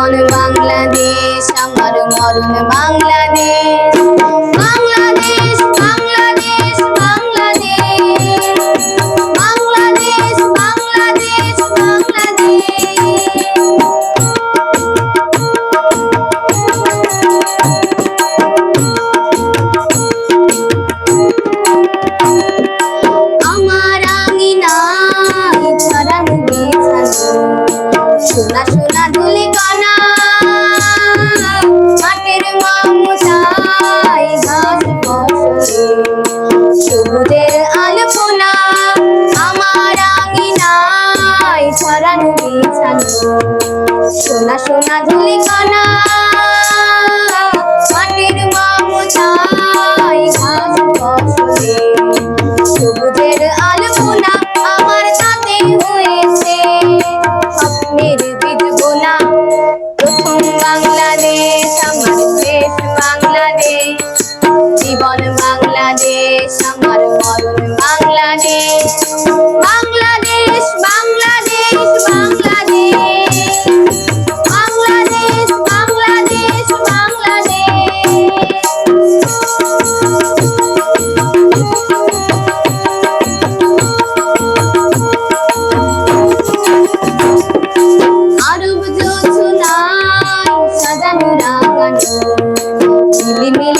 জীবন বাংলাদেশ আমার মরণ বাংলাদেশ। বাংলাদেশ আমার সোনা আলপনায় ভাসব সবুজের আলপনা আমার আঙিনায় ছড়ানো বিছানো। সোনা সোনা ধুলিকণা মুসলিমিল